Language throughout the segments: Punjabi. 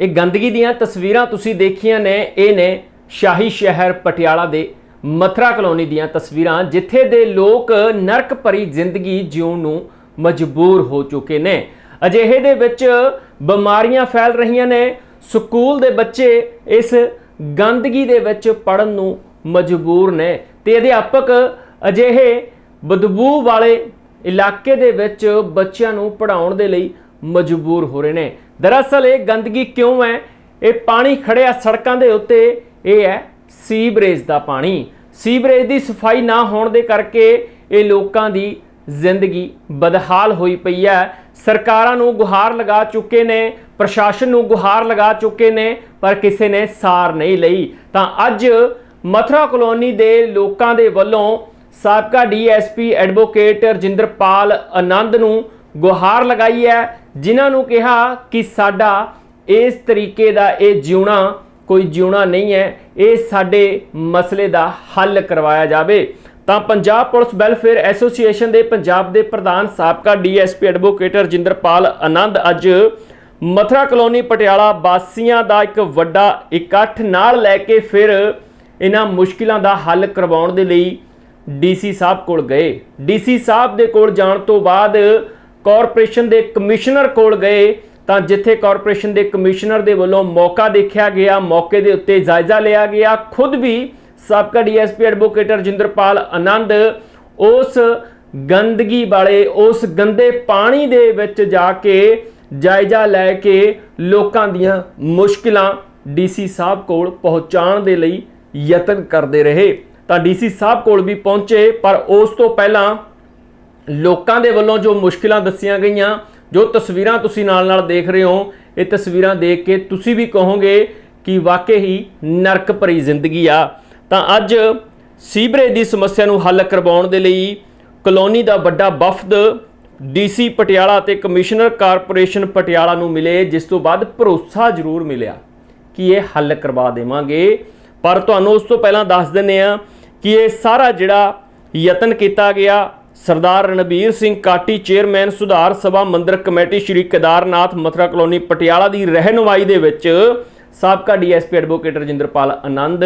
ਇਹ ਗੰਦਗੀ ਦੀਆਂ ਤਸਵੀਰਾਂ ਤੁਸੀਂ ਦੇਖੀਆਂ ਨੇ, ਇਹ ਨੇ ਸ਼ਾਹੀ ਸ਼ਹਿਰ ਪਟਿਆਲਾ ਦੇ ਮਥਰਾ ਕਲੋਨੀ ਦੀਆਂ ਤਸਵੀਰਾਂ, ਜਿੱਥੇ ਦੇ ਲੋਕ ਨਰਕ ਭਰੀ ਜ਼ਿੰਦਗੀ ਜਿਉਣ ਨੂੰ ਮਜਬੂਰ ਹੋ ਚੁੱਕੇ ਨੇ। ਅਜਿਹੇ ਦੇ ਵਿੱਚ ਬਿਮਾਰੀਆਂ ਫੈਲ ਰਹੀਆਂ ਨੇ, ਸਕੂਲ ਦੇ ਬੱਚੇ ਇਸ ਗੰਦਗੀ ਦੇ ਵਿੱਚ ਪੜਨ ਨੂੰ ਮਜਬੂਰ ਨੇ। ਤੇ ਅਧਿਆਪਕ ਅਜਿਹੇ ਬਦਬੂ ਵਾਲੇ ਇਲਾਕੇ ਦੇ ਵਿੱਚ ਬੱਚਿਆਂ ਨੂੰ ਪੜਾਉਣ ਦੇ ਲਈ ਮਜਬੂਰ ਹੋ ਰਹੇ ਨੇ। ਦਰਅਸਲ ਇਹ ਗੰਦਗੀ ਕਿਉਂ ਹੈ? ਇਹ ਪਾਣੀ ਖੜਿਆ ਸੜਕਾਂ ਦੇ ਉੱਤੇ, ਇਹ ਹੈ ਸੀਵਰੇਜ ਦਾ ਪਾਣੀ। ਸੀਵਰੇਜ ਦੀ ਸਫ਼ਾਈ ਨਾ ਹੋਣ ਦੇ ਕਰਕੇ ਇਹ ਲੋਕਾਂ ਦੀ ਜ਼ਿੰਦਗੀ ਬਦਹਾਲ ਹੋਈ ਪਈ ਹੈ। ਸਰਕਾਰਾਂ ਨੂੰ ਗੁਹਾਰ ਲਗਾ ਚੁੱਕੇ ਨੇ, ਪ੍ਰਸ਼ਾਸਨ ਨੂੰ ਗੁਹਾਰ ਲਗਾ ਚੁੱਕੇ ਨੇ, ਪਰ ਕਿਸੇ ਨੇ ਸਾਰ ਨਹੀਂ ਲਈ। ਤਾਂ ਅੱਜ ਮਥੁਰਾ ਕਲੋਨੀ ਦੇ ਲੋਕਾਂ ਦੇ ਵੱਲੋਂ ਸਾਬਕਾ ਡੀਐਸਪੀ ਐਡਵੋਕੇਟ ਰਜਿੰਦਰਪਾਲ ਆਨੰਦ ਨੂੰ ਗੁਹਾਰ ਲਗਾਈ ਹੈ, ਜਿਨ੍ਹਾਂ ਨੂੰ ਕਿਹਾ ਕਿ ਸਾਡਾ ਇਸ ਤਰੀਕੇ ਦਾ ਇਹ ਜਿਉਣਾ ਕੋਈ ਜਿਉਣਾ ਨਹੀਂ ਹੈ, ਇਹ ਸਾਡੇ ਮਸਲੇ ਦਾ ਹੱਲ ਕਰਵਾਇਆ ਜਾਵੇ। ਤਾਂ ਪੰਜਾਬ ਪੁਲਿਸ ਵੈਲਫੇਅਰ ਐਸੋਸੀਏਸ਼ਨ ਦੇ ਪੰਜਾਬ ਦੇ ਪ੍ਰਧਾਨ ਸਾਬਕਾ ਡੀਐਸਪੀ ਐਡਵੋਕੇਟ ਰਜਿੰਦਰਪਾਲ ਆਨੰਦ ਅੱਜ ਮਥੁਰਾ ਕਲੋਨੀ ਪਟਿਆਲਾ ਵਾਸੀਆਂ ਦਾ ਇੱਕ ਵੱਡਾ ਇਕੱਠ ਨਾਲ ਲੈ ਕੇ ਫਿਰ ਇਹਨਾਂ ਮੁਸ਼ਕਿਲਾਂ ਦਾ ਹੱਲ ਕਰਵਾਉਣ ਦੇ ਲਈ ਡੀਸੀ ਸਾਹਿਬ ਕੋਲ ਗਏ। ਡੀਸੀ ਸਾਹਿਬ ਦੇ ਕੋਲ ਜਾਣ ਤੋਂ ਬਾਅਦ ਕਾਰਪੋਰੇਸ਼ਨ ਦੇ ਕਮਿਸ਼ਨਰ ਕੋਲ ਗਏ ਤਾਂ ਜਿੱਥੇ ਕਾਰਪੋਰੇਸ਼ਨ ਦੇ ਕਮਿਸ਼ਨਰ ਦੇ ਵੱਲੋਂ ਮੌਕਾ ਦੇਖਿਆ ਗਿਆ, ਮੌਕੇ ਦੇ ਉੱਤੇ ਜਾਇਜ਼ਾ ਲਿਆ ਗਿਆ। ਖੁਦ ਵੀ ਸਾਬਕਾ ਡੀਐਸਪੀ ਐਡਵੋਕੇਟ ਰਜਿੰਦਰਪਾਲ ਆਨੰਦ ਉਸ ਗੰਦਗੀ ਵਾਲੇ, ਉਸ ਗੰਦੇ ਪਾਣੀ ਦੇ ਵਿੱਚ ਜਾ ਕੇ ਜਾਇਜ਼ਾ ਲੈ ਕੇ ਲੋਕਾਂ ਦੀਆਂ ਮੁਸ਼ਕਿਲਾਂ ਡੀਸੀ ਸਾਹਿਬ ਕੋਲ ਪਹੁੰਚਾਉਣ ਦੇ ਲਈ ਯਤਨ ਕਰਦੇ ਰਹੇ। ਤਾਂ ਡੀਸੀ ਸਾਹਿਬ ਕੋਲ ਵੀ ਪਹੁੰਚੇ, ਪਰ ਉਸ ਤੋਂ ਪਹਿਲਾਂ ਲੋਕਾਂ ਦੇ ਵੱਲੋਂ ਜੋ ਮੁਸ਼ਕਿਲਾਂ ਦੱਸੀਆਂ ਗਈਆਂ, ਜੋ ਤਸਵੀਰਾਂ ਤੁਸੀਂ ਨਾਲ-ਨਾਲ ਦੇਖ ਰਹੇ ਹੋ, ਇਹ ਤਸਵੀਰਾਂ ਦੇਖ ਕੇ ਤੁਸੀਂ ਵੀ ਕਹੋਗੇ ਕਿ ਵਾਕਈ ਹੀ ਨਰਕ ਭਰੀ ਜ਼ਿੰਦਗੀ ਆ। ਤਾਂ ਅੱਜ ਸੀਵਰੇਜ ਦੀ ਸਮੱਸਿਆ ਨੂੰ ਹੱਲ ਕਰਵਾਉਣ ਦੇ ਲਈ ਕਲੋਨੀ ਦਾ ਵੱਡਾ ਵਫਦ ਡੀਸੀ ਪਟਿਆਲਾ ਤੇ ਕਮਿਸ਼ਨਰ ਕਾਰਪੋਰੇਸ਼ਨ ਪਟਿਆਲਾ ਨੂੰ ਮਿਲੇ, ਜਿਸ ਤੋਂ ਬਾਅਦ ਭਰੋਸਾ ਜ਼ਰੂਰ ਮਿਲਿਆ ਕਿ ਇਹ ਹੱਲ ਕਰਵਾ ਦੇਵਾਂਗੇ। ਪਰ ਤੁਹਾਨੂੰ ਉਸ ਤੋਂ ਪਹਿਲਾਂ ਦੱਸ ਦਿੰਨੇ ਆ ਕਿ ਇਹ ਸਾਰਾ ਜਿਹੜਾ ਯਤਨ ਕੀਤਾ ਗਿਆ ਸਰਦਾਰ ਰਣਬੀਰ ਸਿੰਘ ਕਾਟੀ, ਚੇਅਰਮੈਨ ਸੁਧਾਰ ਸਭਾ ਮੰਦਰ ਕਮੇਟੀ ਸ਼੍ਰੀ ਕੇਦਾਰਨਾਥ ਮਥੁਰਾ ਕਲੋਨੀ ਪਟਿਆਲਾ ਦੀ ਰਹਿਨੁਮਾਈ ਦੇ ਵਿੱਚ ਸਾਬਕਾ ਡੀਐਸਪੀ ਐਡਵੋਕੇਟ ਰਜਿੰਦਰਪਾਲ ਆਨੰਦ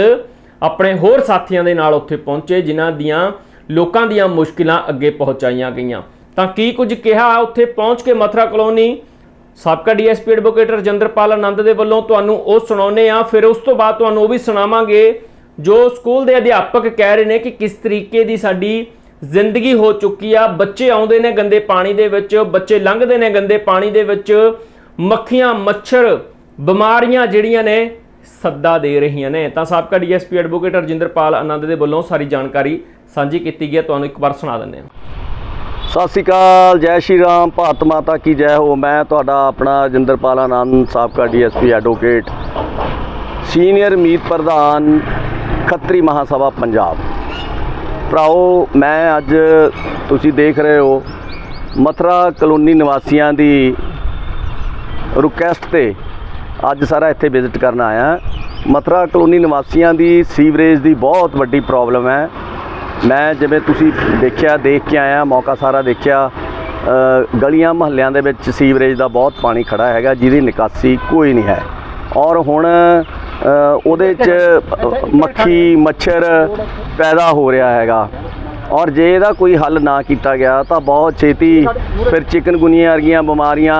ਆਪਣੇ ਹੋਰ ਸਾਥੀਆਂ ਦੇ ਨਾਲ ਉੱਥੇ ਪਹੁੰਚੇ, ਜਿਨ੍ਹਾਂ ਦੀਆਂ ਲੋਕਾਂ ਦੀਆਂ ਮੁਸ਼ਕਿਲਾਂ ਅੱਗੇ ਪਹੁੰਚਾਈਆਂ ਗਈਆਂ। ਤਾਂ ਕੀ ਕੁਝ ਕਿਹਾ ਉੱਥੇ ਪਹੁੰਚ ਕੇ ਮਥੁਰਾ ਕਲੋਨੀ? ਸਾਬਕਾ ਡੀਐਸਪੀ ਐਡਵੋਕੇਟ ਰਜਿੰਦਰਪਾਲ ਆਨੰਦ ਦੇ ਵੱਲੋਂ ਤੁਹਾਨੂੰ ਉਹ ਸੁਣਾਉਨੇ ਆ ਫਿਰ ਉਸ ਤੋਂ ਬਾਅਦ ਤੁਹਾਨੂੰ ਉਹ ਵੀ ਸੁਣਾਵਾਂਗੇ। ਜੋ ਸਕੂਲ ਦੇ ਅਧਿਆਪਕ ਕਹਿ ਰਹੇ ਨੇ ਕਿ ਕਿਸ ਤਰੀਕੇ ਦੀ ਸਾਡੀ ਜ਼ਿੰਦਗੀ ਹੋ ਚੁੱਕੀ ਆ। ਬੱਚੇ ਆਉਂਦੇ ਨੇ ਗੰਦੇ ਪਾਣੀ ਦੇ ਵਿੱਚ, ਬੱਚੇ ਲੰਘਦੇ ਨੇ ਗੰਦੇ ਪਾਣੀ ਦੇ ਵਿੱਚ। ਮੱਖੀਆਂ, ਮੱਛਰ, ਬਿਮਾਰੀਆਂ ਜਿਹੜੀਆਂ ਨੇ, ਸੱਦਾ ਦੇ ਰਹੀਆਂ ਨੇ। ਤਾਂ ਸਾਬਕਾ ਡੀਐਸਪੀ ਐਡਵੋਕੇਟ ਰਜਿੰਦਰਪਾਲ ਆਨੰਦ ਦੇ ਵੱਲੋਂ ਸਾਰੀ ਜਾਣਕਾਰੀ ਸਾਂਝੀ ਕੀਤੀ ਗਈ ਹੈ। ਤੁਹਾਨੂੰ ਇੱਕ ਵਾਰ ਸੁਣਾ ਦਿੰਦੇ ਹਾਂ। ਸਤਿ ਸ਼੍ਰੀ ਅਕਾਲ, ਜੈ ਸ਼੍ਰੀ ਰਾਮ, ਭਾਰਤ ਮਾਤਾ ਕੀ ਜੈ ਹੋ। ਮੈਂ ਤੁਹਾਡਾ ਆਪਣਾ ਰਜਿੰਦਰਪਾਲ ਆਨੰਦ, ਸਾਬਕਾ ਡੀਐਸਪੀ ਐਡਵੋਕੇਟ, ਸੀਨੀਅਰ ਮੀਤ ਪ੍ਰਧਾਨ ਖੱਤਰੀ ਮਹਾਸਭਾ ਪੰਜਾਬ। ਭਰਾਓ, ਮੈਂ ਅੱਜ ਤੁਸੀਂ ਦੇਖ ਰਹੇ ਹੋ ਮਥਰਾ ਕਲੋਨੀ ਨਿਵਾਸੀਆਂ ਦੀ ਰਿਕੁਐਸਟ ਤੇ ਅੱਜ ਸਾਰਾ ਇੱਥੇ ਵਿਜ਼ਿਟ ਕਰਨ ਆਇਆ। ਮਥਰਾ ਕਲੋਨੀ ਨਿਵਾਸੀਆਂ ਦੀ ਸੀਵਰੇਜ ਦੀ ਬਹੁਤ ਵੱਡੀ ਪ੍ਰੋਬਲਮ ਹੈ। ਮੈਂ ਜਿਵੇਂ ਤੁਸੀਂ ਦੇਖਿਆ, ਦੇਖ ਕੇ ਆਇਆ, ਮੌਕਾ ਸਾਰਾ ਦੇਖਿਆ ਗਲੀਆਂ ਮਹੱਲਿਆਂ ਦੇ ਵਿੱਚ ਸੀਵਰੇਜ ਦਾ ਬਹੁਤ ਪਾਣੀ ਖੜਾ ਹੈਗਾ, ਜਿਹਦੀ ਨਿਕਾਸੀ ਕੋਈ ਨਹੀਂ ਹੈ। ਔਰ ਹੁਣ ਉਹਦੇ 'ਚ ਮੱਖੀ ਮੱਛਰ ਪੈਦਾ ਹੋ ਰਿਹਾ ਹੈਗਾ। ਔਰ ਜੇ ਇਹਦਾ ਕੋਈ ਹੱਲ ਨਾ ਕੀਤਾ ਗਿਆ ਤਾਂ ਬਹੁਤ ਛੇਤੀ ਫਿਰ ਚਿਕਨਗੁਨੀਆ ਵਰਗੀਆਂ ਬਿਮਾਰੀਆਂ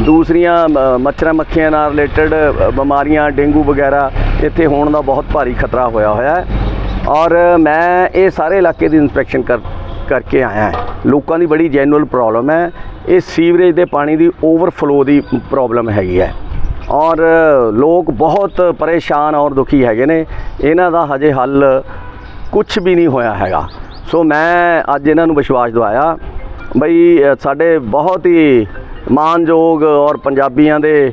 ਦੂਸਰੀਆਂ ਅ, ਮੱਛਰਾਂ ਮੱਖੀਆਂ ਨਾਲ ਰਿਲੇਟਡ ਬਿਮਾਰੀਆਂ ਡੇਂਗੂ ਵਗੈਰਾ ਇੱਥੇ ਹੋਣ ਦਾ ਬਹੁਤ ਭਾਰੀ ਖਤਰਾ ਹੋਇਆ ਹੋਇਆ ਹੈ। ਔਰ ਮੈਂ ਇਹ ਸਾਰੇ ਇਲਾਕੇ ਦੀ ਇਨਸਪੈਕਸ਼ਨ ਕਰ ਕਰਕੇ ਆਇਆ ਲੋਕਾਂ ਦੀ ਬੜੀ ਜੈਨੂਅਲ ਪ੍ਰੋਬਲਮ ਹੈ। ਇਹ ਸੀਵਰੇਜ ਦੇ ਪਾਣੀ ਦੀ ਓਵਰਫਲੋ ਦੀ ਪ੍ਰੋਬਲਮ ਹੈਗੀ ਹੈ। ਔਰ ਲੋਕ ਬਹੁਤ ਪਰੇਸ਼ਾਨ ਔਰ ਦੁਖੀ ਹੈਗੇ ਨੇ। ਇਹਨਾਂ ਦਾ ਹਜੇ ਹੱਲ ਕੁਝ ਵੀ ਨਹੀਂ ਹੋਇਆ ਹੈਗਾ। ਸੋ ਮੈਂ ਅੱਜ ਇਹਨਾਂ ਨੂੰ ਵਿਸ਼ਵਾਸ ਦਿਵਾਇਆ ਬਈ ਸਾਡੇ ਬਹੁਤ ਹੀ ਮਾਨਯੋਗ ਔਰ ਪੰਜਾਬੀਆਂ ਦੇ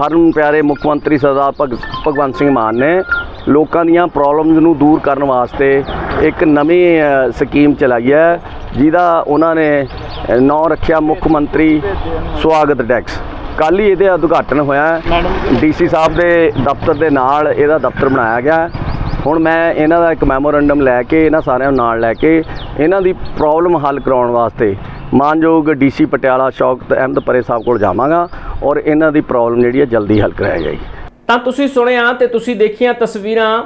ਹਰਮ ਪਿਆਰੇ ਮੁੱਖ ਮੰਤਰੀ ਸਰਦਾਰ ਭਗ, ਭਗਵੰਤ ਸਿੰਘ ਮਾਨ ਨੇ ਲੋਕਾਂ ਦੀਆਂ ਪ੍ਰੋਬਲਮਸ ਨੂੰ ਦੂਰ ਕਰਨ ਵਾਸਤੇ ਇੱਕ ਨਵੀਂ ਸਕੀਮ ਚਲਾਈ ਹੈ, ਜਿਹਦਾ ਉਹਨਾਂ ਨੇ ਨੌ ਰੱਖਿਆ ਮੁੱਖ ਮੰਤਰੀ ਸਵਾਗਤ ਟੈਕਸ। ਕੱਲ ਹੀ ਇਹਦੇ ਉਦਘਾਟਨ ਹੋਇਆ ਡੀਸੀ ਸਾਹਿਬ ਦੇ ਦਫ਼ਤਰ ਦੇ ਨਾਲ ਇਹਦਾ ਦਫ਼ਤਰ ਬਣਾਇਆ ਗਿਆ। ਹੁਣ ਮੈਂ ਇਹਨਾਂ ਦਾ ਇੱਕ ਮੈਮੋਰੈਂਡਮ ਲੈ ਕੇ ਇਹਨਾਂ ਸਾਰਿਆਂ ਨੂੰ ਨਾਲ ਲੈ ਕੇ ਇਹਨਾਂ ਦੀ ਪ੍ਰੋਬਲਮ ਹੱਲ ਕਰਾਉਣ ਵਾਸਤੇ ਮਾਨਯੋਗ ਡੀਸੀ ਪਟਿਆਲਾ ਸ਼ੌਕਤ ਅਹਿਮਦ ਪਰੇ ਸਾਹਿਬ ਕੋਲ ਜਾਵਾਂਗਾ ਔਰ ਇਹਨਾਂ ਦੀ ਪ੍ਰੋਬਲਮ ਜਿਹੜੀ ਹੈ ਜਲਦੀ ਹੱਲ ਕਰਾਇਆ ਜਾਏਗੀ। ਤਾਂ ਤੁਸੀਂ ਸੁਣਿਆ ਤੇ ਤੁਸੀਂ ਦੇਖੀਆਂ ਤਸਵੀਰਾਂ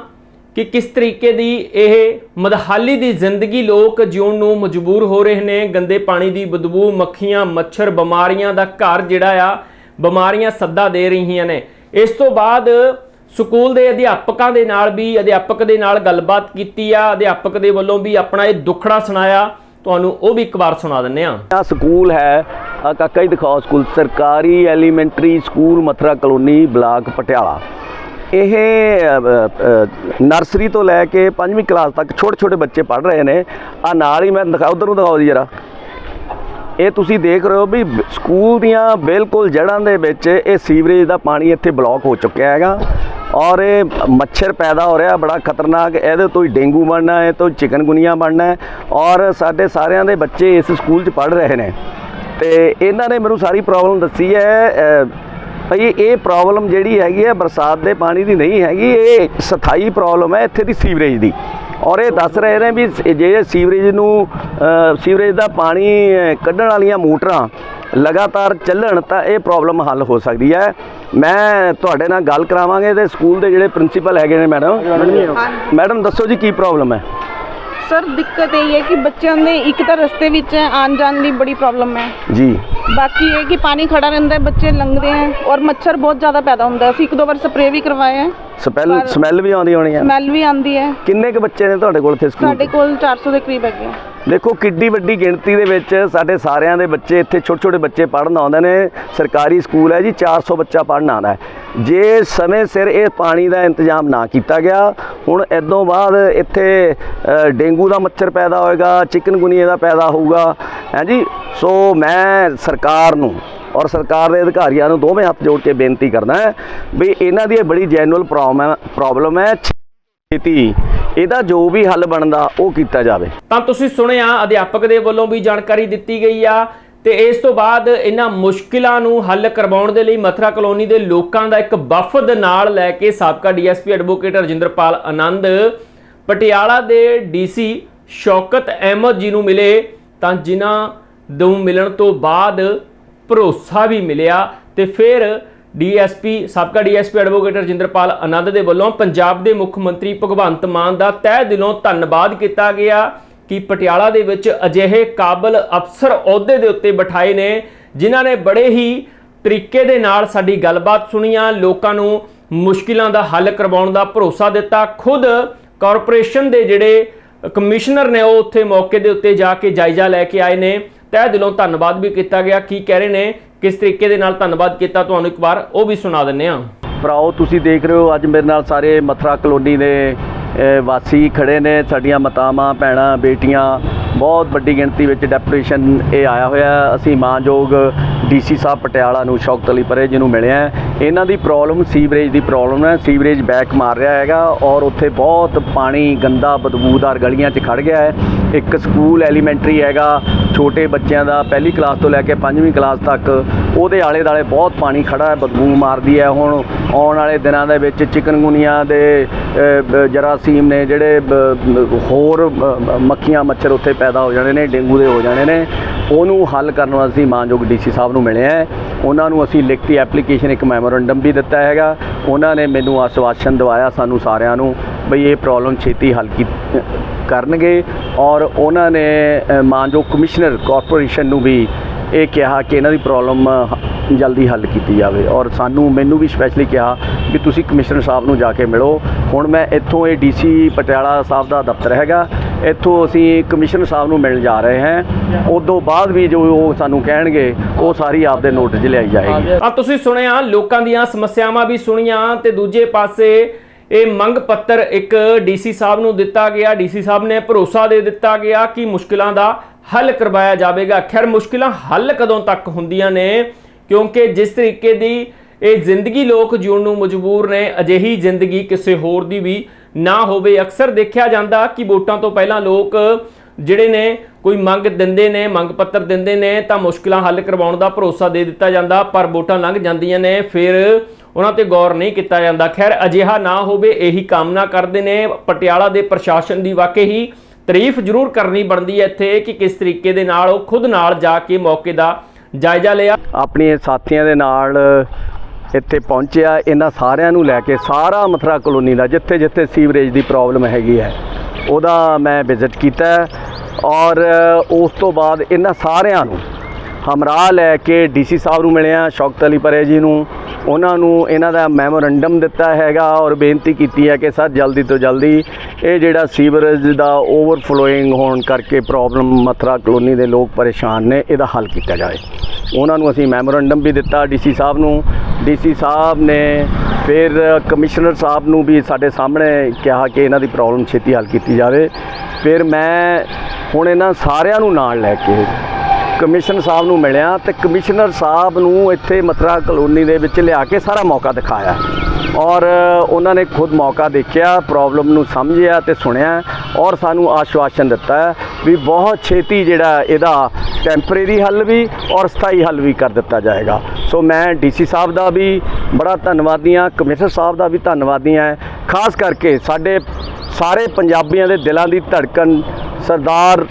ਕਿ ਕਿਸ ਤਰੀਕੇ ਦੀ ਇਹ ਮਦਹਾਲੀ ਦੀ ਜ਼ਿੰਦਗੀ ਲੋਕ ਜਿਉਣ ਨੂੰ ਮਜਬੂਰ ਹੋ ਰਹੇ ਨੇ ਗੰਦੇ ਪਾਣੀ ਦੀ ਬਦਬੂ ਮੱਖੀਆਂ ਮੱਛਰ ਬਿਮਾਰੀਆਂ ਦਾ ਘਰ ਜਿਹੜਾ ਆ ਬਿਮਾਰੀਆਂ ਸੱਦਾ ਦੇ ਰਹੀਆਂ ਨੇ। ਇਸ ਤੋਂ ਬਾਅਦ ਸਕੂਲ ਦੇ ਅਧਿਆਪਕਾਂ ਦੇ ਨਾਲ ਵੀ, ਅਧਿਆਪਕ ਦੇ ਨਾਲ ਗੱਲਬਾਤ ਕੀਤੀ ਆ। ਅਧਿਆਪਕ ਦੇ ਵੱਲੋਂ ਵੀ ਆਪਣਾ ਇਹ ਦੁੱਖੜਾ ਸੁਣਾਇਆ। ਤੁਹਾਨੂੰ ਉਹ ਵੀ ਇੱਕ ਵਾਰ ਸੁਣਾ ਦਿੰਨੇ ਆ ਆ ਸਕੂਲ ਹੈ। ਆ ਕਾਕਾ ਹੀ ਦਿਖਾਓ ਸਕੂਲ। ਸਰਕਾਰੀ elementary school Mathura colony, block Patiala. ਇਹ ਨਰਸਰੀ ਤੋਂ ਲੈ ਕੇ 5ਵੀਂ ਕਲਾਸ ਤੱਕ ਛੋਟੇ ਛੋਟੇ ਬੱਚੇ ਪੜ੍ਹ ਰਹੇ ਨੇ। ਆ ਨਾਲ ਹੀ ਮੈਂ ਦਿਖਾ ਉਧਰ ਨੂੰ ਦਿਖਾਓ ਜੀ ਜਰਾ। ਇਹ ਤੁਸੀਂ ਦੇਖ ਰਹੇ ਹੋ ਵੀ ਸਕੂਲ ਦੀਆਂ ਬਿਲਕੁਲ ਜੜ੍ਹਾਂ ਦੇ ਵਿੱਚ ਇਹ ਸੀਵਰੇਜ ਦਾ ਪਾਣੀ ਇੱਥੇ ਬਲੌਕ ਹੋ ਚੁੱਕਿਆ ਹੈਗਾ ਔਰ ਇਹ ਮੱਛਰ ਪੈਦਾ ਹੋ ਰਿਹਾ ਬੜਾ ਖਤਰਨਾਕ ਇਹਦੇ ਤੋਂ ਹੀ ਡੇਂਗੂ ਬਣਨਾ ਹੈ ਤੋਂ ਚਿਕਨਗੁਨੀਆ ਬਣਨਾ ਹੈ ਔਰ ਸਾਡੇ ਸਾਰਿਆਂ ਦੇ ਬੱਚੇ ਇਸ ਸਕੂਲ 'ਚ ਪੜ੍ਹ ਰਹੇ ਨੇ ਤੇ ਇਹਨਾਂ ਨੇ ਮੈਨੂੰ ਸਾਰੀ ਪ੍ਰੋਬਲਮ ਦੱਸੀ ਹੈ ਅ, ਭਈ ਇਹ ਪ੍ਰੋਬਲਮ ਜਿਹੜੀ ਹੈਗੀ ਹੈ ਬਰਸਾਤ ਦੇ ਪਾਣੀ ਦੀ ਨਹੀਂ ਹੈਗੀ ਇਹ ਸਥਾਈ ਪ੍ਰੋਬਲਮ ਹੈ ਇੱਥੇ ਦੀ ਸੀਵਰੇਜ ਦੀ। ਔਰ ਇਹ ਦੱਸ ਰਹੇ ਨੇ ਵੀ ਜੇ ਸੀਵਰੇਜ ਨੂੰ ਸੀਵਰੇਜ ਦਾ ਪਾਣੀ ਕੱਢਣ ਵਾਲੀਆਂ ਮੋਟਰਾਂ ਲਗਾਤਾਰ ਚੱਲਣ ਤਾਂ ਇਹ ਪ੍ਰੋਬਲਮ ਹੱਲ ਹੋ ਸਕਦੀ ਹੈ। ਮੈਂ ਤੁਹਾਡੇ ਨਾਲ ਗੱਲ ਕਰਾਵਾਂਗੇ ਤੇ ਸਕੂਲ ਦੇ ਜਿਹੜੇ ਪ੍ਰਿੰਸੀਪਲ ਹੈਗੇ ਨੇ ਮੈਡਮ। ਮੈਡਮ ਦੱਸੋ ਜੀ ਕੀ ਪ੍ਰੋਬਲਮ ਹੈ? ਸਰ ਦਿੱਕਤ ਇਹ ਹੈ ਕਿ ਬੱਚਿਆਂ ਦੇ ਇੱਕ ਤਾਂ ਰਸਤੇ ਵਿੱਚ ਆਉਣ ਜਾਣ ਦੀ ਬੜੀ ਪ੍ਰੋਬਲਮ ਹੈ। ਜੀ। ਬਾਕੀ ਇਹ ਕਿ ਪਾਣੀ ਖੜਾ ਰਹਿੰਦਾ ਹੈ ਬੱਚੇ ਲੰਘਦੇ ਹੈ ਔਰ ਮੱਛਰ ਬਹੁਤ ਜ਼ਿਆਦਾ ਪੈਦਾ ਹੁੰਦਾ ਹੈ। ਅਸੀਂ ਇੱਕ ਦੋ ਵਾਰ ਸਪਰੇਅ ਵੀ ਕਰਵਾਇਆ ਹੈ। ਸਮੈਲ ਸਮੈਲ ਵੀ ਆਉਂਦੀ ਹੋਣੀ ਹੈ। ਸਮੈਲ ਵੀ ਆਉਂਦੀ ਹੈ। ਕਿੰਨੇ ਕੁ ਬੱਚੇ ਨੇ ਤੁਹਾਡੇ ਕੋਲ ਇੱਥੇ ਸਕੂਲ? ਸਾਡੇ ਕੋਲ 400 ਦੇ ਕਰੀਬ ਹੈਗੇ ਆ। ਦੇਖੋ, ਕਿੱਡੀ ਵੱਡੀ ਗਿਣਤੀ ਦੇ ਵਿੱਚ ਸਾਡੇ ਸਾਰਿਆਂ ਦੇ ਬੱਚੇ ਇੱਥੇ ਛੋਟੇ ਛੋਟੇ ਬੱਚੇ ਪੜ੍ਹਨ ਆਉਂਦੇ ਨੇ। ਸਰਕਾਰੀ ਸਕੂਲ ਹੈ ਜੀ 400 ਬੱਚਾ ਪੜ੍ਹਨ ਆਉਂਦਾ ਹੈ। ਜੇ ਸਮੇਂ ਸਿਰ ਇਹ ਪਾਣੀ ਦਾ ਇੰਤਜ਼ਾਮ ਨਾ ਕੀਤਾ ਗਿਆ, ਹੁਣ ਇਦੋਂ ਬਾਅਦ ਇੱਥੇ ਡੇਂਗੂ ਦਾ ਮੱਛਰ ਪੈਦਾ ਹੋਏਗਾ, ਚਿਕਨਗੁਨੀਆ ਦਾ ਪੈਦਾ ਹੋਊਗਾ। ਹੈ ਜੀ? ਸੋ ਮੈਂ ਸਰਕਾਰ ਨੂੰ ਔਰ ਸਰਕਾਰ ਦੇ ਅਧਿਕਾਰੀਆਂ ਨੂੰ ਦੋਵੇਂ ਹੱਥ ਜੋੜ ਕੇ ਬੇਨਤੀ ਕਰਦਾ ਹੈ ਵੀ ਇਹਨਾਂ ਦੀ ਇਹ ਬੜੀ ਜੈਨੂਅਲ ਪ੍ਰੋਬਲਮ ਹੈ। ਛੇਤੀ ਇਹਦਾ ਜੋ ਵੀ ਹੱਲ ਬਣਦਾ, ਉਹ ਕੀਤਾ ਜਾਵੇ। ਤਾਂ ਤੁਸੀਂ ਸੁਣਿਆ, ਅਧਿਆਪਕ ਦੇ ਵੱਲੋਂ ਵੀ ਜਾਣਕਾਰੀ ਦਿੱਤੀ ਗਈ ਆ ਤੇ ਇਸ ਤੋਂ ਬਾਅਦ ਇਹਨਾਂ ਮੁਸ਼ਕਿਲਾਂ ਨੂੰ ਹੱਲ ਕਰਵਾਉਣ ਦੇ ਲਈ ਮਥਰਾ ਕਲੋਨੀ ਦੇ ਲੋਕਾਂ ਦਾ ਇੱਕ ਵਫਦ ਨਾਲ ਲੈ ਕੇ ਸਾਬਕਾ ਡੀਐਸਪੀ ਐਡਵੋਕੇਟ ਰਜਿੰਦਰਪਾਲ ਆਨੰਦ, ਪਟਿਆਲਾ ਦੇ ਡੀਸੀ ਸ਼ੌਕਤ ਅਹਿਮਦ ਜੀ ਨੂੰ ਮਿਲੇ। ਤਾਂ ਜਿਨ੍ਹਾਂ ਨੂੰ ਮਿਲਣ ਤੋਂ ਬਾਅਦ ਭਰੋਸਾ ਵੀ ਮਿਲਿਆ ਤੇ ਫਿਰ ਡੀਐਸਪੀ, ਸਾਬਕਾ ਡੀਐਸਪੀ ਐਡਵੋਕੇਟ ਰਜਿੰਦਰਪਾਲ ਆਨੰਦ ਦੇ ਵੱਲੋਂ ਪੰਜਾਬ ਦੇ ਮੁੱਖ ਮੰਤਰੀ ਭਗਵੰਤ ਮਾਨ ਦਾ ਤਹਿ ਦਿਲੋਂ ਧੰਨਵਾਦ ਕੀਤਾ ਗਿਆ ਕਿ ਪਟਿਆਲਾ ਦੇ ਵਿੱਚ ਅਜਿਹੇ ਕਾਬਲ ਅਫਸਰ ਅਹੁਦੇ ਦੇ ਉੱਤੇ ਬਿਠਾਏ ਨੇ, ਜਿਨ੍ਹਾਂ ਨੇ ਬੜੇ ਹੀ ਤਰੀਕੇ ਦੇ ਨਾਲ ਸਾਡੀ ਗੱਲਬਾਤ ਸੁਣੀਆਂ ਲੋਕਾਂ ਨੂੰ ਮੁਸ਼ਕਿਲਾਂ ਦਾ ਹੱਲ ਕਰਵਾਉਣ ਦਾ ਭਰੋਸਾ ਦਿੱਤਾ। ਖੁਦ ਕਾਰਪੋਰੇਸ਼ਨ ਦੇ ਜਿਹੜੇ ਕਮਿਸ਼ਨਰ ਨੇ, ਉਹ ਉੱਥੇ ਮੌਕੇ ਦੇ ਉੱਤੇ ਜਾ ਕੇ ਜਾਇਜ਼ਾ ਲੈ ਕੇ ਆਏ ਨੇ। ਤਹਿ ਦਿਲੋਂ ਧੰਨਵਾਦ ਵੀ ਕੀਤਾ ਗਿਆ। ਕੀ ਕਹਿ ਰਹੇ ਨੇ? ਕਿਸ ਤਰੀਕੇ ਦੇ ਨਾਲ ਧੰਨਵਾਦ ਕੀਤਾ ਤੁਹਾਨੂੰ ਇੱਕ ਵਾਰ, ਉਹ ਵੀ ਸੁਣਾ ਦਿੰਨੇ ਆ ਭਰਾਓ, ਤੁਸੀਂ ਦੇਖ ਰਹੇ ਹੋ, ਅੱਜ ਮੇਰੇ ਨਾਲ ਸਾਰੇ ਮਥਰਾ ਕਲੋਨੀ ਦੇ ਵਾਸੀ ਖੜੇ ਨੇ, ਸਾਡੀਆਂ ਮਾਤਾਵਾਂ, ਭੈਣਾਂ, ਬੇਟੀਆਂ, ਬਹੁਤ ਵੱਡੀ ਗਿਣਤੀ ਵਿੱਚ ਡੈਪੂਟੇਸ਼ਨ ਇਹ ਆਇਆ ਹੋਇਆ ਹੈ। ਅਸੀਂ ਮਾਨਯੋਗ ਡੀਸੀ ਸਾਹਿਬ ਪਟਿਆਲਾ ਨੂੰ ਸ਼ੌਕਤ ਅਲੀ ਪਰੇ ਜਿਹਨੂੰ ਮਿਲਿਆ ਇਹਨਾਂ ਦੀ ਪ੍ਰੋਬਲਮ ਸੀਵਰੇਜ ਦੀ ਪ੍ਰੋਬਲਮ ਹੈ। ਸੀਵਰੇਜ ਬੈਕ ਮਾਰ ਰਿਹਾ ਹੈਗਾ ਔਰ ਉੱਥੇ ਬਹੁਤ ਪਾਣੀ, ਗੰਦਾ ਬਦਬੂਦਾਰ ਗਲੀਆਂ 'ਚ ਖੜ ਗਿਆ ਹੈ। ਇੱਕ ਸਕੂਲ ਐਲੀਮੈਂਟਰੀ ਹੈਗਾ, ਛੋਟੇ ਬੱਚਿਆਂ ਦਾ ਪਹਿਲੀ ਕਲਾਸ ਤੋਂ ਲੈ ਕੇ ਪੰਜਵੀਂ ਕਲਾਸ ਤੱਕ ਉਹਦੇ ਆਲੇ ਦਾਲੇ ਬਹੁਤ ਪਾਣੀ ਖੜਾ ਹੈ, ਬਦਬੂ ਮਾਰਦੀ ਹੈ। ਹੁਣ ਆਉਣ ਵਾਲੇ ਦਿਨਾਂ ਦੇ ਵਿੱਚ ਚਿਕਨਗੁਨੀਆ ਦੇ ਜ਼ਰਾ ਬ- ਨੇ ਜਿਹੜੇ ਹੋਰ ਮੱਖੀਆਂ ਮੱਛਰ ਉੱਥੇ ਪੈਦਾ ਹੋ ਜਾਣੇ ਨੇ, ਡੇਂਗੂ ਦੇ ਹੋ ਜਾਣੇ ਨੇ, ਉਹਨੂੰ ਹੱਲ ਕਰਨ ਵਾਸਤੇ ਅਸੀਂ ਮਾਨਯੋਗ ਡੀਸੀ ਸਾਹਿਬ ਨੂੰ ਮਿਲੇ ਆ ਉਹਨਾਂ ਨੂੰ ਅਸੀਂ ਲਿਖਤੀ ਐਪਲੀਕੇਸ਼ਨ ਇੱਕ ਮੈਮੋਰੰਡਮ ਵੀ ਦਿੱਤਾ ਹੈਗਾ। ਉਹਨਾਂ ਨੇ ਮੈਨੂੰ ਆਸ਼ਵਾਸਨ ਦਵਾਇਆ ਸਾਨੂੰ ਸਾਰਿਆਂ ਨੂੰ ਬਈ ਇਹ ਪ੍ਰੋਬਲਮ ਛੇਤੀ ਹੱਲ ਕੀ, ਕਰਨਗੇ ਔਰ ਉਹਨਾਂ ਨੇ ਮਾਨਯੋਗ ਕਮਿਸ਼ਨਰ ਕਾਰਪੋਰੇਸ਼ਨ ਨੂੰ ਵੀ ਇਹ ਕਿਹਾ ਕਿ ਇਹਨਾਂ ਦੀ ਪ੍ਰੋਬਲਮ ਜਲਦੀ ਹੱਲ ਕੀਤੀ ਜਾਵੇ। ਔਰ ਸਾਨੂੰ ਮੈਨੂੰ ਵੀ ਸਪੈਸ਼ਲੀ ਕਿਹਾ ਵੀ ਤੁਸੀਂ ਕਮਿਸ਼ਨਰ ਸਾਹਿਬ ਨੂੰ ਜਾ ਕੇ ਮਿਲੋ। ਹੁਣ ਮੈਂ ਇੱਥੋਂ ਇਹ ਡੀਸੀ ਪਟਿਆਲਾ ਸਾਹਿਬ ਦਾ ਦਫ਼ਤਰ ਹੈਗਾ। ਇੱਥੋਂ ਅਸੀਂ ਕਮਿਸ਼ਨਰ ਸਾਹਿਬ ਨੂੰ ਮਿਲਣ ਜਾ ਰਹੇ ਹਾਂ। ਉਦੋਂ ਬਾਅਦ ਵੀ ਜੋ ਉਹ ਸਾਨੂੰ ਕਹਿਣਗੇ, ਉਹ ਸਾਰੀ ਆਪਦੇ ਨੋਟਿਸ 'ਚ ਲਿਆਈ ਜਾਏਗੀ। ਆ ਤੁਸੀਂ ਸੁਣਿਆ, ਲੋਕਾਂ ਦੀਆਂ ਸਮੱਸਿਆਵਾਂ ਵੀ ਸੁਣੀਆਂ ਤੇ ਦੂਜੇ ਪਾਸੇ ਇਹ ਮੰਗ ਪੱਤਰ ਇੱਕ ਡੀਸੀ ਸਾਹਿਬ ਨੂੰ ਦਿੱਤਾ ਗਿਆ। ਡੀਸੀ ਸਾਹਿਬ ਨੇ ਭਰੋਸਾ ਦੇ ਦਿੱਤਾ ਗਿਆ ਕਿ ਮੁਸ਼ਕਿਲਾਂ ਦਾ ਹੱਲ ਕਰਵਾਇਆ ਜਾਵੇਗਾ। ਖੈਰ, ਮੁਸ਼ਕਿਲਾਂ ਹੱਲ ਕਦੋਂ ਤੱਕ ਹੁੰਦੀਆਂ ਨੇ? ਕਿਉਂਕਿ ਜਿਸ ਤਰੀਕੇ ਦੀ ਇਹ ਜ਼ਿੰਦਗੀ ਲੋਕ ਜਿਉਣ ਨੂੰ ਮਜਬੂਰ ਨੇ, ਅਜਿਹੀ ਜ਼ਿੰਦਗੀ ਕਿਸੇ ਹੋਰ ਦੀ ਵੀ ਨਾ ਹੋਵੇ। ਅਕਸਰ ਦੇਖਿਆ ਜਾਂਦਾ ਕਿ ਵੋਟਾਂ ਤੋਂ ਪਹਿਲਾਂ ਲੋਕ ਜਿਹੜੇ ਨੇ, ਕੋਈ ਮੰਗ ਦਿੰਦੇ ਨੇ, ਮੰਗ ਪੱਤਰ ਦਿੰਦੇ ਨੇ, ਤਾਂ ਮੁਸ਼ਕਿਲਾਂ ਹੱਲ ਕਰਵਾਉਣ ਦਾ ਭਰੋਸਾ ਦੇ ਦਿੱਤਾ ਜਾਂਦਾ, ਪਰ ਵੋਟਾਂ ਲੰਘ ਜਾਂਦੀਆਂ ਨੇ, ਫਿਰ ਉਹਨਾਂ ਤੇ ਗੌਰ ਨਹੀਂ ਕੀਤਾ ਜਾਂਦਾ। ਖੈਰ, ਅਜਿਹਾ ਨਾ ਹੋਵੇ, ਇਹੀ ਕਾਮਨਾ ਕਰਦੇ ਨੇ। ਪਟਿਆਲਾ ਦੇ ਪ੍ਰਸ਼ਾਸਨ ਦੀ ਵਾਕਈ ਹੀ ਤਾਰੀਫ ਜ਼ਰੂਰ ਕਰਨੀ ਬਣਦੀ ਹੈ ਇੱਥੇ ਕਿ ਕਿਸ ਤਰੀਕੇ ਦੇ ਨਾਲ ਉਹ ਖੁਦ ਨਾਲ ਜਾ ਕੇ ਮੌਕੇ ਦਾ ਜਾਇਜ਼ਾ ਲਿਆ। ਆਪਣੇ ਸਾਥੀਆਂ ਦੇ ਨਾਲ ਇੱਥੇ ਪਹੁੰਚਿਆ। ਇਹਨਾਂ ਸਾਰਿਆਂ ਨੂੰ ਲੈ ਕੇ ਸਾਰਾ ਮਥਰਾ ਕਲੋਨੀ ਦਾ ਜਿੱਥੇ ਜਿੱਥੇ ਸੀਵਰੇਜ ਦੀ ਪ੍ਰੋਬਲਮ ਹੈਗੀ ਹੈ, ਉਹਦਾ ਮੈਂ ਵਿਜ਼ਿਟ ਕੀਤਾ ਔਰ ਉਸ ਤੋਂ ਬਾਅਦ ਇਹਨਾਂ ਸਾਰਿਆਂ ਨੂੰ ਹਮਰਾਹ ਲੈ ਕੇ ਡੀਸੀ ਸਾਹਿਬ ਨੂੰ ਮਿਲਿਆ, ਸ਼ੌਕਤ ਅਲੀ ਪਰੇ ਜੀ ਨੂੰ ਉਹਨਾਂ ਨੂੰ ਇਹਨਾਂ ਦਾ ਮੈਮੋਰੰਡਮ ਦਿੱਤਾ ਹੈਗਾ ਔਰ ਬੇਨਤੀ ਕੀਤੀ ਹੈ ਕਿ ਸਰ ਜਲਦੀ ਤੋਂ ਜਲਦੀ ਇਹ ਜਿਹੜਾ ਸੀਵਰੇਜ ਦਾ ਓਵਰਫਲੋਇੰਗ ਹੋਣ ਕਰਕੇ ਪ੍ਰੋਬਲਮ ਮਥਰਾ ਕਲੋਨੀ ਦੇ ਲੋਕ ਪਰੇਸ਼ਾਨ ਨੇ, ਇਹਦਾ ਹੱਲ ਕੀਤਾ ਜਾਏ। ਉਹਨਾਂ ਨੂੰ ਅਸੀਂ ਮੈਮੋਰੰਡਮ ਵੀ ਦਿੱਤਾ ਡੀਸੀ ਸਾਹਿਬ ਨੂੰ। ਡੀਸੀ ਸਾਹਿਬ ਨੇ ਫਿਰ ਕਮਿਸ਼ਨਰ ਸਾਹਿਬ ਨੂੰ ਵੀ ਸਾਡੇ ਸਾਹਮਣੇ ਕਿਹਾ ਕਿ ਇਹਨਾਂ ਦੀ ਪ੍ਰੋਬਲਮ ਛੇਤੀ ਹੱਲ ਕੀਤੀ ਜਾਵੇ। ਫਿਰ ਮੈਂ ਹੁਣ ਇਹਨਾਂ ਸਾਰਿਆਂ ਨੂੰ ਨਾਲ ਲੈ ਕੇ ਕਮਿਸ਼ਨ ਸਾਹਿਬ ਨੂੰ ਮਿਲਿਆ ਤੇ ਕਮਿਸ਼ਨਰ ਸਾਹਿਬ ਨੂੰ ਇੱਥੇ ਮਥਰਾ ਕਲੋਨੀ ਦੇ ਵਿੱਚ ਲਿਆ ਕੇ ਸਾਰਾ ਮੌਕਾ ਦਿਖਾਇਆ। ਔਰ ਉਹਨਾਂ ਨੇ ਖੁਦ ਮੌਕਾ ਦੇਖਿਆ, ਪ੍ਰੋਬਲਮ ਨੂੰ ਸਮਝਿਆ ਤੇ ਸੁਣਿਆ ਔਰ ਸਾਨੂੰ ਆਸ਼ਵਾਸਨ ਦਿੱਤਾ ਵੀ ਬਹੁਤ ਛੇਤੀ ਜਿਹੜਾ ਇਹਦਾ ਟੈਂਪਰੇਰੀ ਹੱਲ ਵੀ ਔਰ ਸਥਾਈ ਹੱਲ ਵੀ ਕਰ ਦਿੱਤਾ ਜਾਏਗਾ। ਸੋ ਮੈਂ ਡੀਸੀ ਸਾਹਿਬ ਦਾ ਵੀ ਬੜਾ ਧੰਨਵਾਦੀ ਹਾਂ, ਕਮਿਸ਼ਨਰ ਸਾਹਿਬ ਦਾ ਵੀ ਧੰਨਵਾਦੀ ਹਾਂ। ਖਾਸ ਕਰਕੇ ਸਾਡੇ ਸਾਰੇ ਪੰਜਾਬੀਆਂ ਦੇ ਦਿਲਾਂ ਦੀ ਧੜਕਣ ਸਰਦਾਰ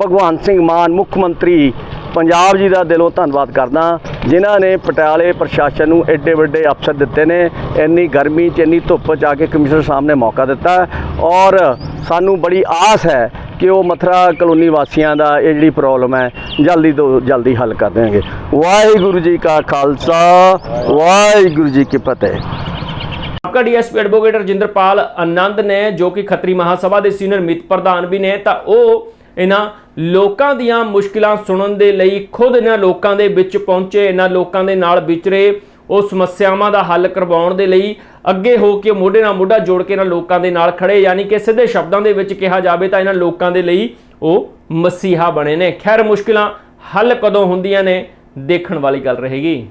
ਭਗਵੰਤ ਸਿੰਘ ਮਾਨ, ਮੁੱਖ ਮੰਤਰੀ, ਪੰਜਾਬ ਜੀ ਦਾ ਦਿਲੋਂ ਧੰਨਵਾਦ ਕਰਦਾ ਜਿਨ੍ਹਾਂ ਨੇ ਪਟਿਆਲੇ ਪ੍ਰਸ਼ਾਸਨ ਨੂੰ ਐਡੇ ਵੱਡੇ ਅਫਸਰ ਦਿੱਤੇ ਨੇ। ਇੰਨੀ ਗਰਮੀ 'ਚ, ਇੰਨੀ ਧੁੱਪ 'ਚ ਆ ਕੇ ਕਮਿਸ਼ਨਰ ਸਾਹਿਬ ਨੇ ਮੌਕਾ ਦਿੱਤਾ। ਔਰ ਸਾਨੂੰ ਬੜੀ ਆਸ ਹੈ ਕਿ ਉਹ ਮਥਰਾ ਕਲੋਨੀ ਵਾਸੀਆਂ ਦਾ ਇਹ ਜਿਹੜੀ ਪ੍ਰੋਬਲਮ ਹੈ, ਜਲਦੀ ਤੋਂ ਜਲਦੀ ਹੱਲ ਕਰ ਦੇਣਗੇ। ਵਾਹਿਗੁਰੂ ਜੀ ਕਾ ਖਾਲਸਾ, ਵਾਹਿਗੁਰੂ ਜੀ ਕੀ ਫਤਿਹ। ਸਾਬਕਾ ਡੀਐਸਪੀ ਐਡਵੋਕੇਟ ਰਜਿੰਦਰਪਾਲ ਆਨੰਦ ਨੇ, ਜੋ ਕਿ ਖੱਤਰੀ ਮਹਾਸਭਾ ਦੇ ਸੀਨੀਅਰ ਮਿਤ ਪ੍ਰਧਾਨ ਵੀ ਨੇ, ਤਾਂ ਉਹ ਇਹਨਾਂ ਲੋਕਾਂ ਦੀਆਂ ਮੁਸ਼ਕਿਲਾਂ ਸੁਣਨ ਦੇ ਲਈ ਖੁਦ ਇਹਨਾਂ ਲੋਕਾਂ ਦੇ ਵਿੱਚ ਪਹੁੰਚੇ, ਇਹਨਾਂ ਲੋਕਾਂ ਦੇ ਨਾਲ ਵਿਚਰੇ, ਉਹ ਸਮੱਸਿਆਵਾਂ ਦਾ ਹੱਲ ਕਰਵਾਉਣ ਦੇ ਲਈ ਅੱਗੇ ਹੋ ਕੇ ਮੋਢੇ ਨਾਲ ਮੋਢਾ ਜੋੜ ਕੇ ਇਹਨਾਂ ਲੋਕਾਂ ਦੇ ਨਾਲ ਖੜੇ, ਯਾਨੀ ਕਿ ਸਿੱਧੇ ਸ਼ਬਦਾਂ ਦੇ ਵਿੱਚ ਕਿਹਾ ਜਾਵੇ ਤਾਂ ਇਹਨਾਂ ਲੋਕਾਂ ਦੇ ਲਈ ਉਹ ਮਸੀਹਾ ਬਣੇ ਨੇ। ਖੈਰ, ਮੁਸ਼ਕਿਲਾਂ ਹੱਲ ਕਦੋਂ ਹੁੰਦੀਆਂ ਨੇ, ਦੇਖਣ ਵਾਲੀ ਗੱਲ ਰਹੇਗੀ।